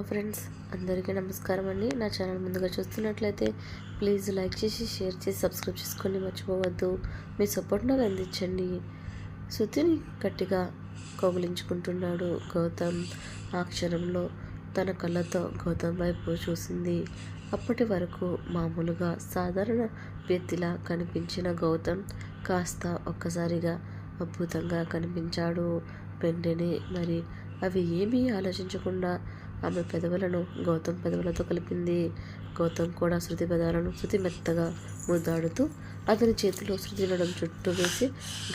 Hello friends అందరికీ నమస్కారం అండి. నా ఛానల్ ముందుగా చూస్తున్నట్లయితే ప్లీజ్ లైక్ చేసి షేర్ చేసి సబ్స్క్రైబ్ చేసుకొని మర్చిపోవద్దు. మీ సపోర్ట్ నాకు అందించండి. శృతిని గట్టిగా కౌగిలించుకుంటున్నాడు గౌతమ్. ఆ క్షణంలో తన కళ్ళతో గౌతమ్ వైపు చూసింది. అప్పటి వరకు మామూలుగా సాధారణ వ్యక్తిలా కనిపించిన గౌతమ్ కాస్త ఒక్కసారిగా అద్భుతంగా కనిపించాడు. వెంటనే మరి అవి ఏమీ ఆలోచించకుండా ఆమె పెదవులను గౌతమ్ పెదవులతో కలిపింది. గౌతమ్ కూడా శృతి పెదాలను శృతి మెత్తగా ముద్దాడుతూ అతని చేతిలో శృతి నడం చుట్టూ వేసి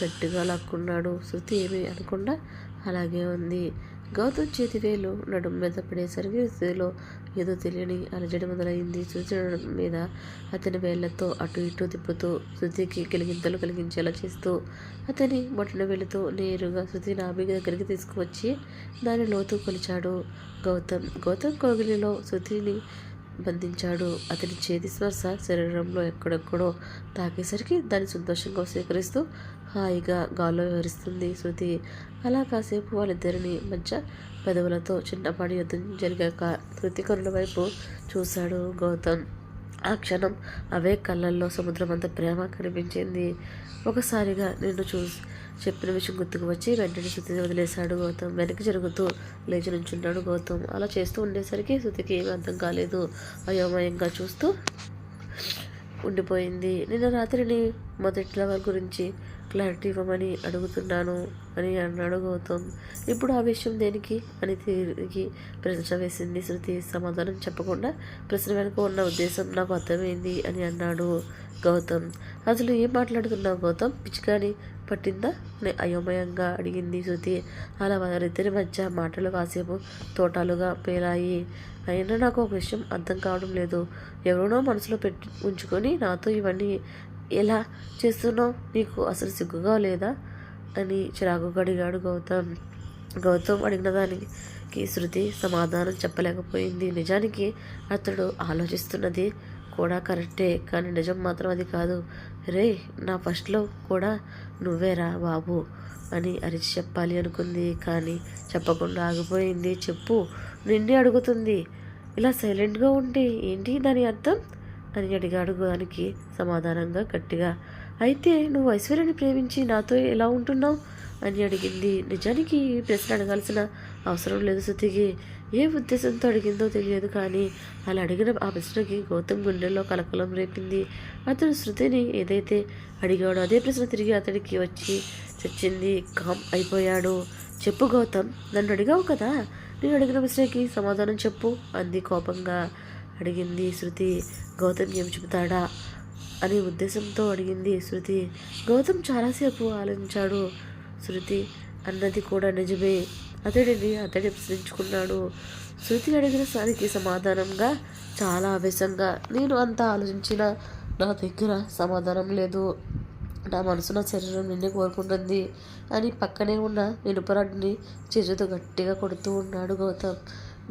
గట్టిగా లాక్కున్నాడు. శృతి ఏమీ అనకుండా అలాగే ఉంది. గౌతమ్ చేతి వేలు నడుం మీద పడేసరికి స్థితిలో ఏదో తెలియని అలజడి మొదలైంది. శృతి మీద అతని వేళ్ళతో అటు ఇటు తిప్పుతూ శృతికి కలిగింతలు కలిగించేలా చేస్తూ అతని బొట్టన వేలుతో నేరుగా శృతి నాభి దగ్గరికి తీసుకువచ్చి దాని లోతు కొలిచాడు. గౌతమ్ గౌతమ్ కోగిలిలో శృతిని బంధించాడు. అతని చేతి స్పర్శ శరీరంలో ఎక్కడెక్కడో తాకేసరికి దాన్ని సంతోషంగా స్వీకరిస్తూ హాయిగా గాల్లో వివరిస్తుంది శృతి. అలా కాసేపు వాళ్ళిద్దరిని మధ్య పెదవులతో చిన్నపాటి యుద్ధం జరిగాక శృతికరుల వైపు చూశాడు గౌతమ్. ఆ క్షణం అవే కళ్ళల్లో సముద్రం అంత ప్రేమ కనిపించింది. ఒకసారిగా నిన్ను చూసి చెప్పిన విషయం గుర్తుకు వచ్చి వెంటనే శృతిని వదిలేశాడు గౌతమ్. వెనక్కి జరుగుతూ లేచి నుంచున్నాడు గౌతమ్. అలా చేస్తూ ఉండేసరికి శృతికి ఏమీ అర్థం కాలేదు. అయోమయంగా చూస్తూ ఉండిపోయింది. నిన్న రాత్రిని మొదటి లవర్ గురించి క్లారిటీ ఇవ్వమని అడుగుతున్నాను అని అన్నాడు గౌతమ్ ఇప్పుడు ఆ విషయం దేనికి? అని తిరిగి ప్రశ్న వేసింది శృతి. సమాధానం చెప్పకుండా ప్రశ్న వెనుక ఉన్న ఉద్దేశం నాకు అర్థమైంది అని అన్నాడు గౌతమ్. అసలు ఏం మాట్లాడుతున్నావు గౌతమ్? పిచ్చికాని పట్టిందా? అని అయోమయంగా అడిగింది శృతి. అలా వారిద్దరి మధ్య మాటలు కాసేపు తోటాలుగా పేలాయి. అయినా నాకు ఒక విషయం అర్థం కావడం లేదు. ఎవరినో మనసులో పెట్టి ఉంచుకొని నాతో ఇవన్నీ ఎలా చేస్తున్నావు? నీకు అసలు సిగ్గుగా లేదా? అని చిరాకుగా అడిగాడు గౌతమ్. గౌతమ్ అడిగిన దానికి శృతి సమాధానం చెప్పలేకపోయింది. నిజానికి అతడు ఆలోచిస్తున్నది కూడా కరెక్టే కానీ నిజం మాత్రం అది కాదు. రే నా ఫస్ట్లో కూడా నువ్వేరా బాబు అని అరిచి చెప్పాలి అనుకుంది. కానీ చెప్పకుండా ఆగిపోయింది. చెప్పు నిన్నే అడుగుతుంది. ఇలా సైలెంట్గా ఉంటే ఏంటి దాని అర్థం? అని అడిగాడు దానికి సమాధానంగా గట్టిగా అయితే నువ్వు ఐశ్వర్యని ప్రేమించి నాతో ఎలా ఉంటున్నావు? అని అడిగింది. నిజానికి ఈ ప్రశ్న అడగాల్సిన అవసరం లేదు శృతికి ఏ ఉద్దేశంతో అడిగిందో తెలియదు కానీ అలా అడిగిన ఆ ప్రశ్నకి గౌతమ్ గుండెల్లో కలకలం రేపింది. అతడు శృతిని ఏదైతే అడిగాడో అదే ప్రశ్న తిరిగి అతడికి వచ్చి చచ్చింది. కామ్ అయిపోయాడు. చెప్పు గౌతమ్ నన్ను అడిగావు కదా? నేను అడిగిన ప్రశ్నకి సమాధానం చెప్పు అంది కోపంగా. అడిగింది శృతి. గౌతమ్ ఏం చెబుతాడా? అనే ఉద్దేశంతో అడిగింది శృతి. గౌతమ్ చాలాసేపు ఆలోచించాడు. శృతి అన్నది కూడా నిజమే. అతడిని అతడి ప్రశ్నించుకున్నాడు. శృతి అడిగిన సారికి సమాధానంగా చాలా ఆవేశంగా నేను అంత ఆలోచించిన నా దగ్గర సమాధానం లేదు. నా మనసు నా శరీరం నిన్నే కోరుకుంటుంది అని పక్కనే ఉన్న నిలుపరాడిని చేతితో గట్టిగా కొడుతూ ఉన్నాడు గౌతమ్.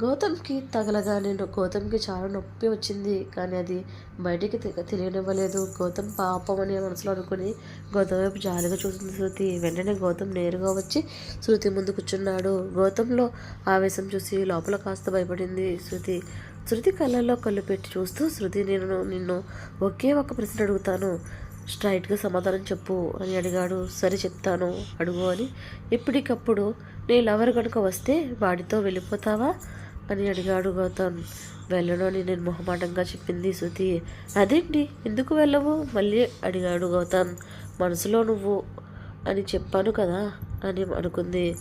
గౌతమ్కి తగలగానే గౌతమ్కి చాలా నొప్పి వచ్చింది. కానీ అది బయటికి తెలియనివ్వలేదు. గౌతమ్ పాపం అని మనసులో అనుకుని గౌతమ్ వైపు జాలిగా చూసింది శృతి. వెంటనే గౌతమ్ నేరుగా వచ్చి శృతి ముందు కూర్చున్నాడు. గౌతంలో ఆవేశం చూసి లోపల కాస్త భయపడింది శృతి. శృతి కళ్ళల్లో కళ్ళు పెట్టి చూస్తూ శృతి నేను నిన్ను ఒకే ఒక ప్రశ్న అడుగుతాను. స్ట్రైట్గా సమాధానం చెప్పు అని అడిగాడు. సరే చెప్తాను. అడుగు అని. ఎప్పటికప్పుడు నీ లవర్ కనుక వస్తే వాడితో వెళ్ళిపోతావా? అని అడిగాడు గౌతమ్. వెళ్ళను అని నేను మొహమాటంగా చెప్పింది శృతి. అదేంటి? ఎందుకు వెళ్ళవు? మళ్ళీ అడిగాడు గౌతమ్. మనసులో నువ్వు అని చెప్పాను కదా అని అనుకుంది.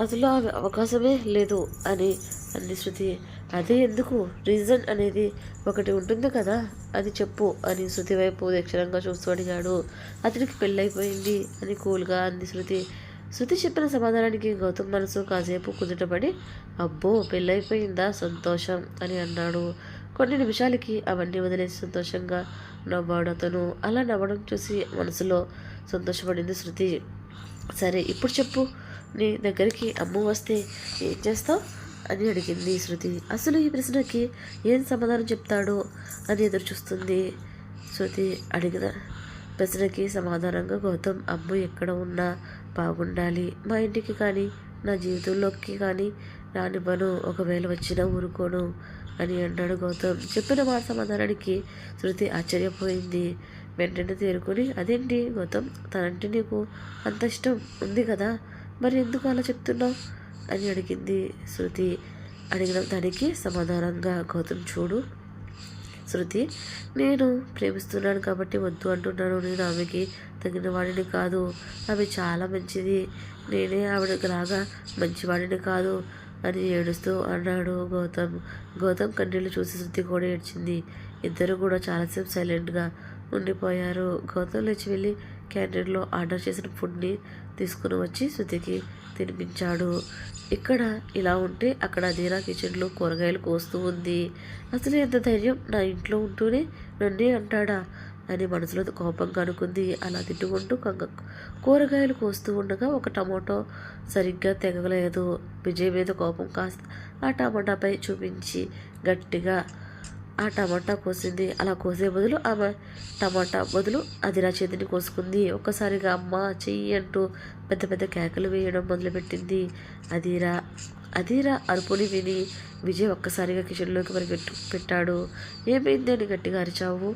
అసలు అవకాశమే లేదు అని అంది శృతి. అదే ఎందుకు? రీజన్ అనేది ఒకటి ఉంటుంది కదా అది చెప్పు అని శృతి వైపు దక్షిణంగా చూస్తూ అడిగాడు. అతనికి పెళ్ళైపోయింది అని కూల్గా అంది శృతి. శృతి చెప్పిన సమాధానానికి గౌతమ్ మనసు కాసేపు కుదుటపడి అబ్బో పెళ్ళైపోయిందా సంతోషం అని అన్నాడు. కొన్ని నిమిషాలకి అవన్నీ వదిలేసి సంతోషంగా నవ్వాడు అతను. అలా నవ్వడం చూసి మనసులో సంతోషపడింది శృతి. సరే ఇప్పుడు చెప్పు. నీ దగ్గరికి అమ్మ వస్తే ఏం చేస్తావు? అని అడిగింది శృతి. అసలు ఈ ప్రశ్నకి ఏం సమాధానం చెప్తాడో? అని ఎదురు చూస్తుంది శృతి. అడిగిన ప్రశ్నకి సమాధానంగా గౌతమ్ అమ్మ ఎక్కడ ఉన్నా బాగుండాలి. మా ఇంటికి కానీ నా జీవితంలోకి కానీ రానివ్వను ఒకవేళ వచ్చినా ఊరుకోను అని అన్నాడు గౌతమ్. చెప్పిన మాట సమాధానానికి శృతి ఆశ్చర్యపోయింది. వెంటనే తేరుకొని అదేంటి గౌతమ్ తనంటే నీకు అంత ఇష్టం ఉంది కదా మరి ఎందుకు అలా చెప్తున్నావు? అని అడిగింది శృతి. అడిగిన దానికి సమాధానంగా గౌతమ్ చూడు శృతి నేను ప్రేమిస్తున్నాను కాబట్టి వద్దు అంటున్నాను. నేను ఆమెకి తగిన వాడిని కాదు. ఆమె చాలా మంచిది. నేనే ఆవిడకి రాగా మంచివాడిని కాదు అని ఏడుస్తూ అన్నాడు గౌతమ్. గౌతమ్ కన్నీళ్ళు చూసి శృతి కూడా ఏడ్చింది. ఇద్దరు కూడా చాలాసేపు సైలెంట్గా ఉండిపోయారు. గౌతమ్ లేచి వెళ్ళి క్యాంటీన్లో ఆర్డర్ చేసిన ఫుడ్ని తీసుకుని వచ్చి శృతికి తినిపించాడు. ఇక్కడ ఇలా ఉంటే అక్కడ అదీనా కిచెన్లో కూరగాయలు కోస్తూ ఉంది. అసలు ఎంత ధైర్యం నా ఇంట్లో ఉంటూనే నన్నే అంటాడా? అని మనసులో కోపంగా అనుకుంది అలా తిట్టుకుంటూ కంగ కూరగాయలు కోస్తూ ఉండగా ఒక టమాటో సరిగ్గా తెగలేదు. విజయ్ మీద కోపం కాస్త ఆ టమాటాపై చూపించి గట్టిగా ఆ టమాటా కోసింది. అలా కోసే బదులు ఆమె టమాటా బదులు అదిరా చేతిని కోసుకుంది. ఒక్కసారిగా అమ్మ చెయ్యి అంటూ పెద్ద పెద్ద కేకలు వేయడం మొదలుపెట్టింది. అదిరా అదిరా అరుపుని విని విజయ్ ఒక్కసారిగా కిచెన్లోకి పరిగెట్టు పెట్టాడు. ఏమైంది అని గట్టిగా అరిచావు?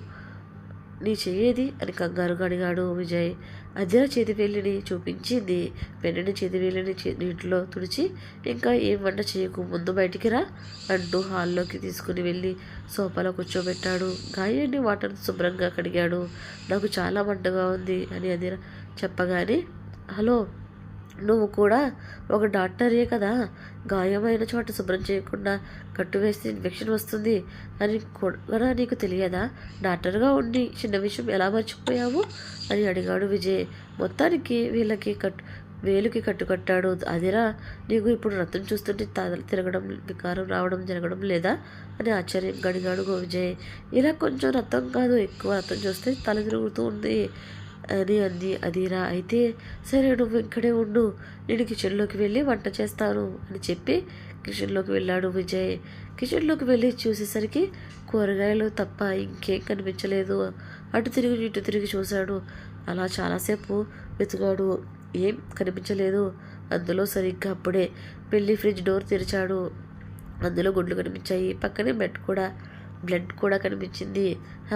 నీ చెయ్యేది అని కంగారుగా అడిగాడు విజయ్. అదిరా చేతివేలిని చూపించింది వెన్నని చేతివేలిని నీటిలో తుడిచి ఇంకా ఏం వంట చేయకు ముందు బయటికి రా అంటూ హాల్లోకి తీసుకుని వెళ్ళి సోఫాలో కూర్చోబెట్టాడు. గాయాన్ని వాటర్ శుభ్రంగా కడిగాడు. నాకు చాలా మంటగా ఉంది అని అదిరా చెప్పగానే హలో నువ్వు కూడా ఒక డాక్టరే కదా. గాయమైన చోట శుభ్రం చేయకుండా కట్టు వేస్తే ఇన్ఫెక్షన్ వస్తుంది అని కూడా నీకు తెలియదా? డాక్టర్గా ఉండి చిన్న విషయం ఎలా మర్చిపోయావు? అని అడిగాడు విజయ్. మొత్తానికి వీళ్ళకి కట్టు వేలుకి కట్టుకట్టాడు అదిరా నీకు ఇప్పుడు రథం చూస్తుంటే తిరగడం వికారం రావడం జరగడం లేదా? అని ఆశ్చర్యంగా అడిగాడు విజయ్. ఇలా కొంచెం రథం కాదు ఎక్కువ రథం చూస్తే తల తిరుగుతూ ఉంది. అని అంది అదిరా అయితే సరే నువ్వు ఇక్కడే ఉండు. నేను కిచెన్లోకి వెళ్ళి వంట చేస్తాను అని చెప్పి కిచెన్లోకి వెళ్ళాడు విజయ్. కిచెన్లోకి వెళ్ళి చూసేసరికి కూరగాయలు తప్ప ఇంకేం కనిపించలేదు. అటు తిరిగి ఇటు తిరిగి చూశాడు. అలా చాలాసేపు వెతికాడు. ఏం కనిపించలేదు. అందులో సరిగ్గా అప్పుడే పెళ్ళి ఫ్రిడ్జ్ డోర్ తెరిచాడు. అందులో గుడ్లు కనిపించాయి. పక్కనే బెడ్ కూడా బ్లడ్ కూడా కనిపించింది.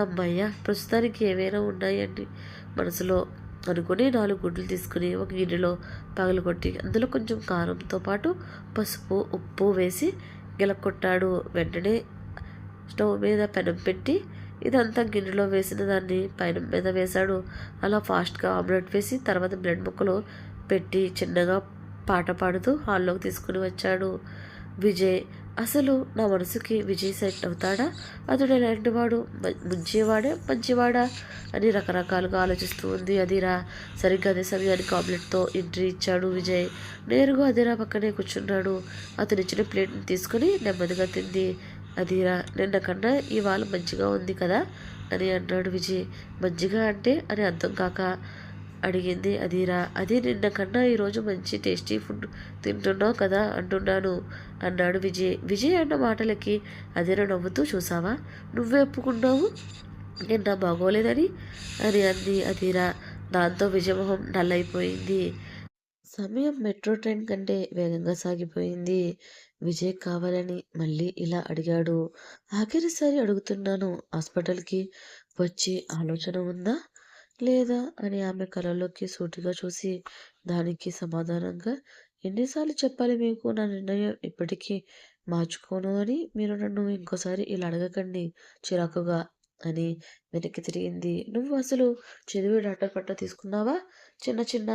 అమ్మయ్య ప్రస్తుతానికి ఏమైనా ఉన్నాయండి? మనసులో అనుకుని నాలుగు గుడ్లు తీసుకుని ఒక గిన్నెలో పగలగొట్టి అందులో కొంచెం కారంతో పాటు పసుపు ఉప్పు వేసి గిలకొట్టాడు వెంటనే స్టవ్ మీద పెనం పెట్టి ఇదంతా గిన్నెలో వేసిన దాన్ని పైన మీద వేశాడు. అలా ఫాస్ట్గా ఆమ్లెట్ వేసి తర్వాత బ్రెడ్ ముక్కలు పెట్టి చిన్నగా పాట పాడుతూ హాల్లోకి తీసుకుని వచ్చాడు. విజయ్ అసలు నా మనసుకి విజయ్ సెట్ అవుతాడా? అతడు ఎలాంటి వాడు? ముంచేవాడే? మంచివాడా అని రకరకాలుగా ఆలోచిస్తూ ఉంది అదిరా. సరిగ్గా అదే సమయానికి ఆమ్లెట్తో ఎంట్రీ ఇచ్చాడు విజయ్. నేరుగా అదిరా పక్కనే కూర్చున్నాడు. అతను ఇచ్చిన ప్లేట్ని తీసుకుని నెమ్మదిగా తింది. అదిరా నిన్న కన్నా ఇవాళ మంచిగా ఉంది కదా? అని అన్నాడు విజయ్. మంచిగా అంటే అని అర్థం కాక అడిగింది అదిరా అది నిన్న కన్నా ఈరోజు మంచి టేస్టీ ఫుడ్ తింటున్నావు కదా అంటున్నాను అన్నాడు విజయ్. విజయ్ అన్న మాటలకి అదిరా నవ్వుతూ చూసావా? నువ్వే ఒప్పుకున్నావు? నిన్న బాగోలేదని? అని అంది అదిరా దాంతో విజయమోహం డల్లైపోయింది సమయం మెట్రో ట్రైన్ కంటే వేగంగా సాగిపోయింది. విజయ్ కావాలని మళ్ళీ ఇలా అడిగాడు. ఆఖరిసారి అడుగుతున్నాను హాస్పిటల్కి వచ్చి ఆలోచన ఉందా? లేదా అని ఆమె కళ్ళలోకి సూటిగా చూసి దానికి సమాధానంగా ఎన్నిసార్లు చెప్పాలి మీకు నా నిర్ణయం ఇప్పటికీ మార్చుకోను అని? మీరు నన్ను ఇంకోసారి ఇలా అడగకండి చిరాకుగా అని వెనక్కి తిరిగింది. నువ్వు అసలు చదివి డాక్టర్ పట్ట తీసుకున్నావా? చిన్న చిన్న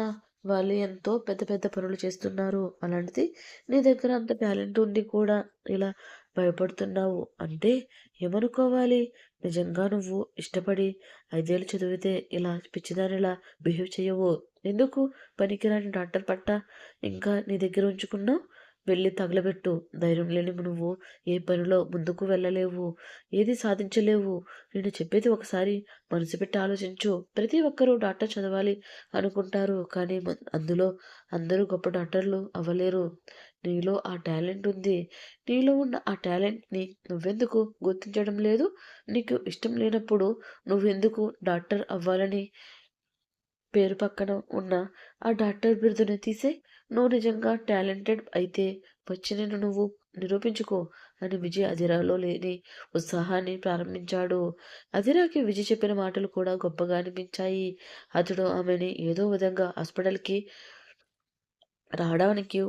వాళ్ళు ఎంతో పెద్ద పెద్ద పనులు చేస్తున్నారు. అలాంటిది నీ దగ్గర అంత టాలెంట్ ఉండి కూడా ఇలా భయపడుతున్నావు? అంటే ఏమనుకోవాలి? నిజంగా నువ్వు ఇష్టపడి ఐదేళ్ళు చదివితే ఇలా పిచ్చిదానిలా బిహేవ్ చేయవు. ఎందుకు? పనికిరాని డాక్టర్ పట్ట ఇంకా నీ దగ్గర ఉంచుకున్నావు వెళ్ళి తగలబెట్టు. ధైర్యం లేని నువ్వు ఏ పనిలో ముందుకు వెళ్ళలేవు. ఏది సాధించలేవు. నేను చెప్పేది ఒకసారి మనసు పెట్టి ఆలోచించు. ప్రతి ఒక్కరూ డాక్టర్ చదవాలి అనుకుంటారు. కానీ అందులో అందరూ గొప్ప డాక్టర్లు అవ్వలేరు. నీలో ఆ టాలెంట్ ఉంది. నీలో ఉన్న ఆ టాలెంట్ని నువ్వెందుకు గుర్తించడం లేదు? నీకు ఇష్టం లేనప్పుడు నువ్వెందుకు డాక్టర్ అవ్వాలని పేరు పక్కన ఉన్న ఆ డాక్టర్ బిరుదుని తీసే? నువ్వు నిజంగా టాలెంటెడ్ అయితే వచ్చిన నువ్వు నిరూపించుకో అని విజయ్ అధిరాలో లేని ఉత్సాహాన్ని ప్రారంభించాడు. అదిరాకి విజయ్ చెప్పిన మాటలు కూడా గొప్పగా అనిపించాయి. అతడు ఆమెని ఏదో విధంగా హాస్పిటల్కి రావడానికి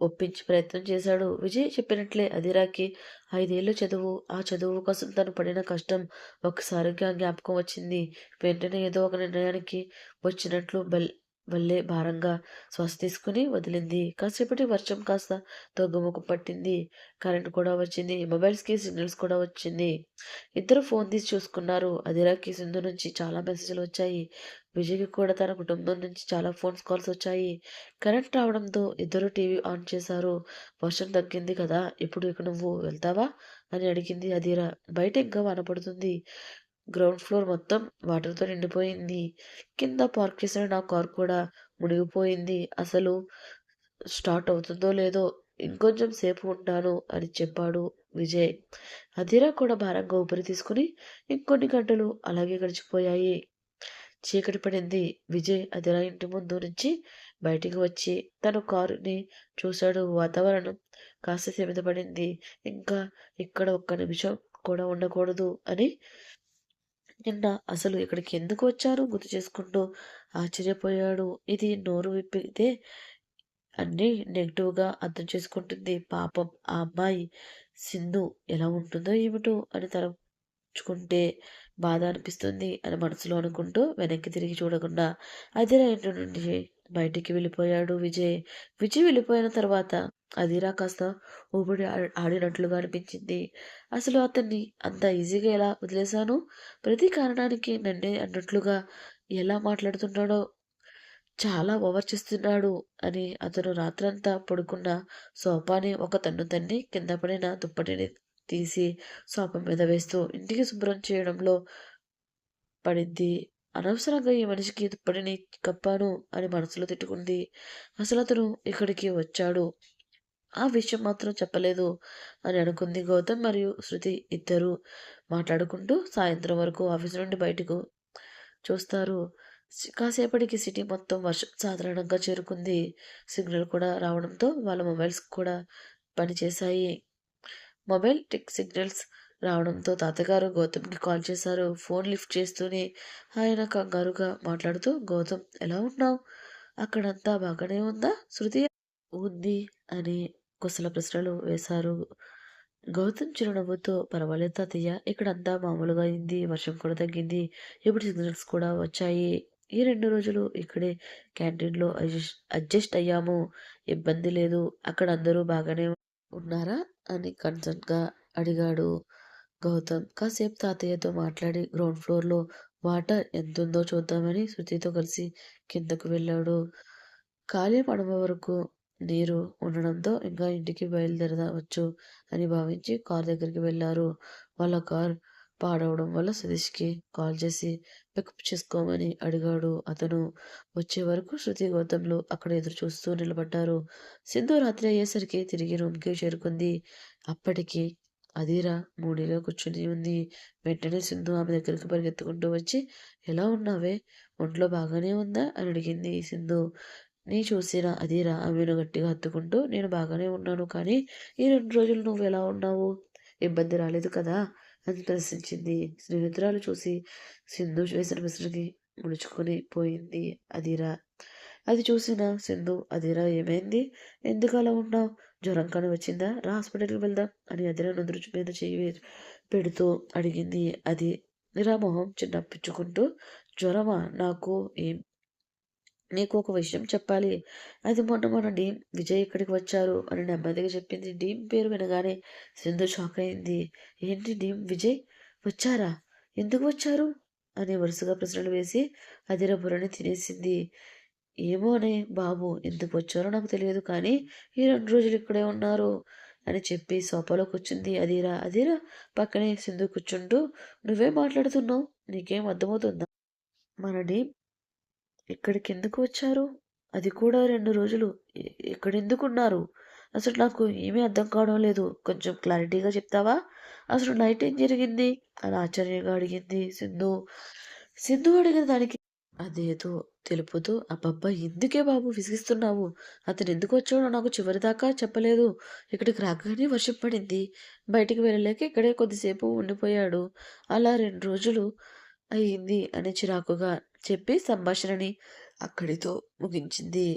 ఒప్పించి ప్రయత్నం చేశాడు. విజయ్ చెప్పినట్లే అదిరాకి ఐదేళ్ళు చదువు ఆ చదువు కోసం తను పడిన కష్టం ఒక్కసారిగా జ్ఞాపకం వచ్చింది. వెంటనే ఏదో ఒక నిర్ణయానికి వచ్చినట్లు బల్ వల్లే భారంగా శ్వాస తీసుకుని వదిలింది. కాసేపటి వర్షం కాస్త తగ్గుముఖం పట్టింది. కరెంట్ కూడా వచ్చింది. మొబైల్స్కి సిగ్నల్స్ కూడా వచ్చింది. ఇద్దరు ఫోన్ తీసి చూసుకున్నారు. అదిరాకి సింధు నుంచి చాలా మెసేజ్లు వచ్చాయి. విజయ్కి కూడా తన కుటుంబం నుంచి చాలా ఫోన్స్ కాల్స్ వచ్చాయి. కరెంట్ రావడంతో ఇద్దరు టీవీ ఆన్ చేశారు. వర్షం తగ్గింది కదా ఇప్పుడు ఇక నువ్వు వెళ్తావా? అని అడిగింది అదిరా బయట ఇంకా వనపడుతుంది గ్రౌండ్ ఫ్లోర్ మొత్తం వాటర్తో నిండిపోయింది. కింద పార్క్ చేసిన నా కార్ కూడా మునిగిపోయింది. అసలు స్టార్ట్ అవుతుందో లేదో ఇంకొంచెం సేపు ఉంటాను అని చెప్పాడు విజయ్. అదిరా కూడా భారంగా ఊపిరి తీసుకుని ఇంకొన్ని గంటలు అలాగే గడిచిపోయాయి. చీకటి పడింది. విజయ్ అదిరా ఇంటి ముందు నుంచి బయటికి వచ్చి తన కారుని చూశాడు వాతావరణం కాస్త సెమిత పడింది. ఇంకా ఇక్కడ ఒక్క నిమిషం కూడా ఉండకూడదు అని నిన్న అసలు ఇక్కడికి ఎందుకు వచ్చారు? గుర్తు చేసుకుంటూ ఆశ్చర్యపోయాడు. ఇది నోరు విప్పితే అన్నీ నెగిటివ్గా అర్థం చేసుకుంటుంది. పాపం ఆ అమ్మాయి సింధు ఎలా ఉంటుందో ఏమిటో అని తలంచుకుంటే బాధ అనిపిస్తుంది అని మనసులో అనుకుంటూ వెనక్కి తిరిగి చూడకుండా అదిరా ఇంటి నుండి బయటికి వెళ్ళిపోయాడు విజయ్. విజయ్ వెళ్ళిపోయిన తర్వాత అదిరా కాస్త ఊపిడి ఆడినట్లుగా అనిపించింది. అసలు అతన్ని అంత ఈజీగా ఎలా వదిలేశాను? ప్రతి కారణానికి నన్నే అన్నట్లుగా ఎలా మాట్లాడుతున్నాడో? చాలా ఓవర్ చేస్తున్నాడు అని అతను రాత్రంతా పడుకున్న సోపాని ఒక తన్ను తన్ని కింద పడిన దుప్పటిని తీసి సోపం మీద వేస్తూ ఇంటికి శుభ్రం చేయడంలో పడింది. అనవసరంగా ఈ మనిషికి దుప్పటిని కప్పాను అని మనసులో తిట్టుకుంది. అసలు అతను ఇక్కడికి వచ్చాడు. ఆ విషయం మాత్రం చెప్పలేదు అని అనుకుంది గౌతమ్ మరియు శృతి ఇద్దరు మాట్లాడుకుంటూ సాయంత్రం వరకు ఆఫీస్ నుండి బయటకు చూస్తారు. కాసేపటికి సిటీ మొత్తం వర్షం సాధారణంగా చేరుకుంది. సిగ్నల్ కూడా రావడంతో వాళ్ళ మొబైల్స్ కూడా పనిచేశాయి. మొబైల్ టెక్ సిగ్నల్స్ రావడంతో తాతగారు గౌతమ్కి కాల్ చేశారు. ఫోన్ లిఫ్ట్ చేస్తూనే ఆయన కంగారుగా మాట్లాడుతూ గౌతమ్ ఎలా ఉన్నావు? అక్కడంతా బాగానే ఉందా? శృతి ఉంది అని కుశల ప్రశ్నలు వేశారు. గౌతమ్ చిరునవ్వుతో పర్వాలేదు తాతయ్య ఇక్కడంతా మామూలుగా అయింది. వర్షం కూడా తగ్గింది. ఇప్పుడు సిగ్నల్స్ కూడా వచ్చాయి. ఈ రెండు రోజులు ఇక్కడే క్యాంటీన్లో అడ్జస్ట్ అయ్యాము. ఇబ్బంది లేదు. అక్కడ అందరూ బాగానే ఉన్నారా అని కన్సర్న్గా అడిగాడు గౌతమ్. కాసేపు తాతయ్యతో మాట్లాడి గ్రౌండ్ ఫ్లోర్లో వాటర్ ఎంతుందో చూద్దామని శృతితో కలిసి కిందకు వెళ్ళాడు. ఖాళీ పడమ వరకు నీరు ఉండడంతో ఇంకా ఇంటికి బయలుదేరవచ్చు అని భావించి కార్ దగ్గరికి వెళ్ళారు. వాళ్ళ కార్ పాడవడం వల్ల సతీష్కి కాల్ చేసి పికప్ చేసుకోమని అడిగాడు. అతను వచ్చే వరకు శృతి గౌతమ్లు అక్కడ ఎదురు చూస్తూ నిలబడ్డారు. సింధు రాత్రి అయ్యేసరికి తిరిగి రూమ్కి చేరుకుంది. అప్పటికి అదీరా మూడీలో కూర్చుని ఉంది. వెంటనే సింధు ఆమె దగ్గరికి పరిగెత్తుకుంటూ వచ్చి ఎలా ఉన్నావే? ఒంట్లో బాగానే ఉందా? అని అడిగింది సింధు. నీ చూసిన అదీరా ఆమెను గట్టిగా హత్తుకుంటూ నేను బాగానే ఉన్నాను. కానీ ఈ రెండు రోజులు నువ్వు ఎలా ఉన్నావు? ఇబ్బంది రాలేదు కదా? అది ప్రశ్నించింది. స్నేహితురాలు చూసి సింధు వేసిన విసురుకి ముడుచుకొని పోయింది. అదిరా. అది చూసిన సింధు అదిరా ఏమైంది? ఎందుకు అలా ఉన్నావు? జ్వరం కానీ వచ్చిందా? రా హాస్పిటల్కి వెళ్దాం అని అదిరా నుదురు మీద చేయి పెడుతూ అడిగింది. అది నిరామోహం చిన్నప్పించుకుంటూ జ్వరమా? నాకు ఏం నీకు ఒక విషయం చెప్పాలి. అది మొన్న మొన్న డీమ్ విజయ్ ఇక్కడికి వచ్చారు అని నెమ్మదిగా చెప్పింది. డీమ్ పేరు వినగానే సింధు షాక్ అయింది. ఏంటి డీమ్? విజయ్ వచ్చారా? ఎందుకు వచ్చారు? అని వరుసగా ప్రశ్నలు వేసి అదిర బుర్రని తినేసింది ఏమోనే బాబు ఎందుకు వచ్చారో నాకు తెలియదు కానీ ఈ రెండు రోజులు ఇక్కడే ఉన్నారు అని చెప్పి సోఫాలో కూర్చుంది అదిరా అదిరా పక్కనే సింధు కూర్చుంటూ నువ్వే మాట్లాడుతున్నావు? నీకేం అర్థమవుతుందా? మన డీమ్ ఇక్కడికి ఎందుకు వచ్చారు అది కూడా రెండు రోజులు ఇక్కడ ఎందుకున్నారు అసలు నాకు ఏమీ అర్థం కావడం లేదు కొంచెం క్లారిటీగా చెప్తావా అసలు నైట్ ఏం జరిగింది అని ఆశ్చర్యంగా అడిగింది సింధు సింధు అడిగిన దానికి అదేదో తెలుపుతూ అబ్బబ్బా! ఎందుకే బాబు విసిగిస్తున్నావు? అతను ఎందుకు వచ్చాడో నాకు చివరిదాకా చెప్పలేదు. ఇక్కడికి రాగానే వర్షం పడింది. బయటికి వెళ్ళలేక ఇక్కడే కొద్దిసేపు ఉండిపోయాడు. అలా రెండు రోజులు అయింది అని చిరాకుగా చెప్పి సంభాషణని అక్కడితో ముగించింది.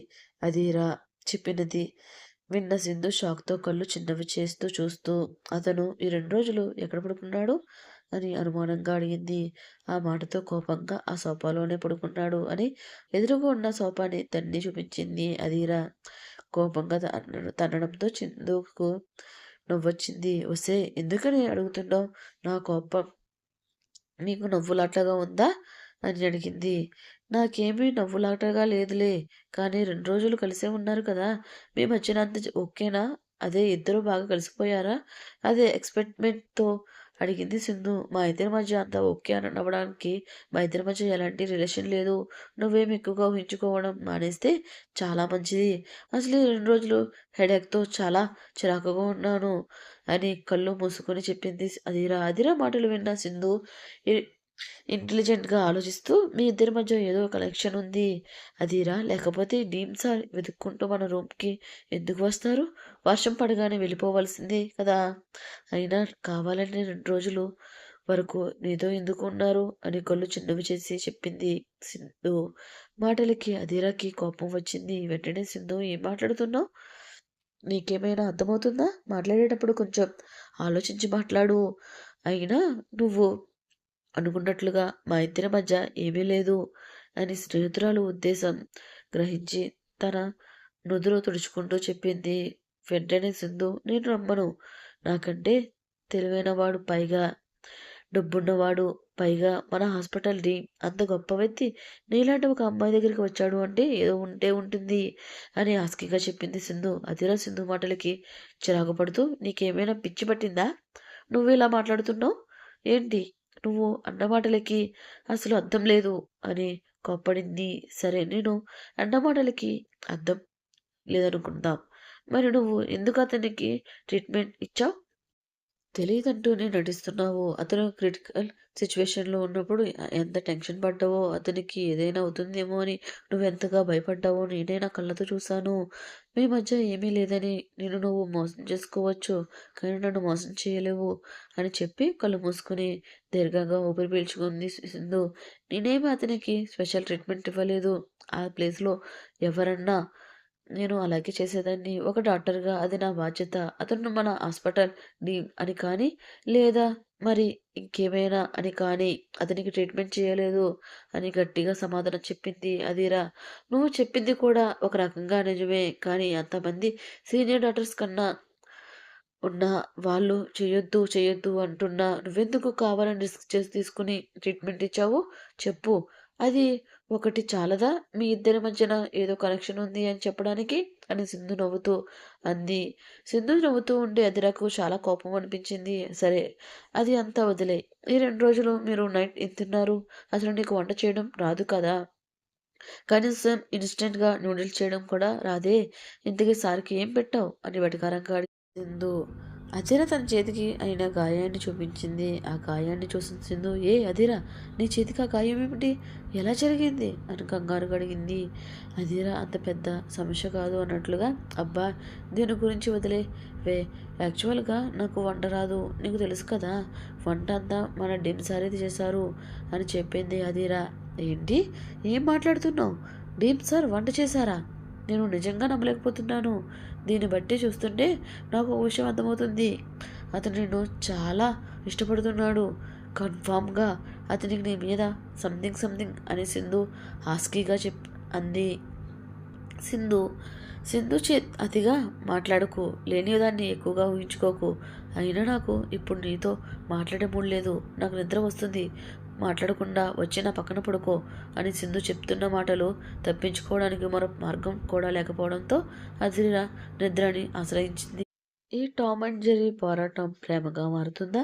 అదిరా చెప్పినది విన్న సింధు షాక్‌తో కళ్ళు చిన్నవి చేస్తూ చూస్తూ అతను ఈ రెండు రోజులు ఎక్కడ పడుకున్నాడు? అని అనుమానంగా అడిగింది. ఆ మాటతో కోపంగా ఆ సోఫాలోనే పడుకున్నాడు అని ఎదురుగా ఉన్న సోఫాని తన్ని చూపించింది అదిరా కోపంగా తన్న తన్నడంతో చిందుకు నవ్వొచ్చింది. వస్తే ఎందుకని అడుగుతున్నావు? నా కోపం నీకు నవ్వులాటగా ఉందా? అని అడిగింది. నాకేమీ నవ్వులాటగా లేదులే. కానీ రెండు రోజులు కలిసే ఉన్నారు కదా! మీ మధ్యన ఓకేనా? అదే ఇద్దరూ బాగా కలిసిపోయారా? అదే ఎక్స్‌పెక్ట్‌మెంట్‌తో అడిగింది సింధు. మా ఇద్దరి మధ్య అంత ఓకే అని నవ్వడానికి మా ఇద్దరి మధ్య ఎలాంటి రిలేషన్ లేదు. నువ్వేం ఎక్కువగా ఊహించుకోవడం మానేస్తే చాలా మంచిది. అసలు ఈ 2 రోజులు హెడేక్‌తో చాలా చిరాకుగా ఉన్నాను అని కళ్ళు మూసుకొని చెప్పింది అదిరా అదిరా మాటలు విన్న సింధు ఇంటెలిజెంట్‌గా ఆలోచిస్తూ మీ ఇద్దరి మధ్య ఏదో కనెక్షన్ ఉంది. అదిరా లేకపోతే డీమ్ సార్ వెతుక్కుంటూ మన రూమ్‌కి ఎందుకు వస్తారు? వర్షం పడగానే వెళ్ళిపోవలసిందే కదా! అయినా కావాలని రెండు రోజులు వరకు నీతో ఎందుకు ఉన్నారు? అని కళ్ళు చిన్నవి చేసి చెప్పింది సింధు. మాటలకి అధీరాకి కోపం వచ్చింది. వెంటనే సింధు ఏం మాట్లాడుతున్నావు? నీకేమైనా అర్థమవుతుందా? మాట్లాడేటప్పుడు కొంచెం ఆలోచించి మాట్లాడు. అయినా నువ్వు అనుకున్నట్లుగా మా ఇద్దరి మధ్య ఏమీ లేదు అని స్నేహితురాలు ఉద్దేశం గ్రహించి తన నుదురు తుడుచుకుంటూ చెప్పింది. వెంటనే సింధు నేను నమ్మను. నాకంటే తెలివైనవాడు పైగా డబ్బున్నవాడు పైగా మన హాస్పిటల్ని అంత గొప్ప వ్యక్తి నీలాంటి ఒక అమ్మాయి దగ్గరికి వచ్చాడు అంటే ఏదో ఉంటే ఉంటుంది అని ఆస్కిగా చెప్పింది సింధు. అదిరా సింధు మాటలకి చిరాకు పడుతూ నీకేమైనా పిచ్చి పట్టిందా? నువ్వు ఇలా మాట్లాడుతున్నావు? ఏంటి? నువ్వు అన్నమాటలకి అసలు అర్థం లేదు అని కోప్పడింది. సరే నేను అన్నమాటలకి అర్థం లేదనుకుందాం. మరి నువ్వు ఎందుకు అతనికి ట్రీట్మెంట్ ఇచ్చావు? తెలియదంటూనే నటిస్తున్నావు. అతను క్రిటికల్ సిచ్యువేషన్లో ఉన్నప్పుడు ఎంత టెన్షన్ పడ్డావో, అతనికి ఏదైనా అవుతుందేమో అని నువ్వెంతగా భయపడ్డావో నేనే నా కళ్ళతో చూశాను. మీ మధ్య ఏమీ లేదని నిన్ను నువ్వు మోసం చేసుకోవచ్చు. కానీ నన్ను మోసం చేయలేవు అని చెప్పి కళ్ళు మూసుకొని దీర్ఘంగా ఊపిరి పీల్చుకుంది సింధు. నేనేమి అతనికి స్పెషల్ ట్రీట్మెంట్ ఇవ్వలేదు. ఆ ప్లేస్‌లో ఎవరన్నా నేను అలాగే చేసేదాన్ని. ఒక డాక్టర్‌గా అది నా బాధ్యత. అతను మన హాస్పిటల్ అని కానీ, లేదా మరి ఇంకేమైనా అని కానీ అతనికి ట్రీట్మెంట్ చేయలేదు అని గట్టిగా సమాధానం చెప్పింది అదిరా నువ్వు చెప్పింది కూడా ఒక రకంగా నిజమే. కానీ అంతమంది సీనియర్ డాక్టర్స్ కన్నా ఉన్న వాళ్ళు చేయొద్దు చేయొద్దు అంటున్నా నువ్వెందుకు కావాలని రిస్క్ చేసి తీసుకుని ట్రీట్మెంట్ ఇచ్చావు? చెప్పు. అది ఒకటి చాలదా? మీ ఇద్దరి మధ్యన ఏదో కనెక్షన్ ఉంది అని చెప్పడానికి? అని సింధు నవ్వుతూ అంది. సింధు నవ్వుతూ ఉంటే అదిరకు చాలా కోపం అనిపించింది. సరే అది అంతా వదిలే ఈ రెండు రోజులు మీరు నైట్ ఏం తిన్నారు? అసలు నీకు వంట చేయడం రాదు కదా! కనీసం ఇన్స్టెంట్గా నూడిల్స్ చేయడం కూడా రాదే? ఇంతకీ సార్‌కి ఏం పెట్టావు? అని వెటకారంగా సింధు సింధు. తన చేతికి అయిన గాయాన్ని చూపించింది. ఆ గాయాన్ని చూసిన సింధు ఏ అధిరా నీ చేతికి ఆ గాయం ఏమిటి? ఎలా జరిగింది? అని కంగారు అడిగింది. అదిరా అంత పెద్ద సమస్య కాదు అన్నట్లుగా అబ్బా! దీని గురించి వదిలే వే యాక్చువల్‌గా నాకు వంట రాదు. నీకు తెలుసు కదా! వంట అంతా మన డిమ్ సారీది చేశారు అని చెప్పింది అధిరా ఏంటి? ఏం మాట్లాడుతున్నావు? డీమ్ సార్ వంట చేశారా? నేను నిజంగా నమ్మలేకపోతున్నాను. దీన్ని బట్టి చూస్తుంటే నాకు ఒక విషయం అర్థమవుతుంది. అతను నిన్ను చాలా ఇష్టపడుతున్నాడు. కన్ఫామ్గా అతనికి నీ మీద సంథింగ్ సంథింగ్ అని సింధు హాస్కీగా చెప్ అంది. సింధు సింధు చే అతిగా మాట్లాడకు. లేనిదాన్ని ఎక్కువగా ఊహించుకోకు. అయినా నాకు ఇప్పుడు నీతో మాట్లాడే మూడు లేదు. నాకు నిద్ర వస్తుంది. మాట్లాడకుండా వచ్చి నా పక్కన పడుకో అని సింధు చెప్తున్న మాటలు తప్పించుకోవడానికి మరో మార్గం కూడా లేకపోవడంతో అజిరా నిద్రని ఆశ్రయించింది. ఈ టామ్ అండ్ జెర్రీ పోరాటం ప్రేమగా మారుతుందా?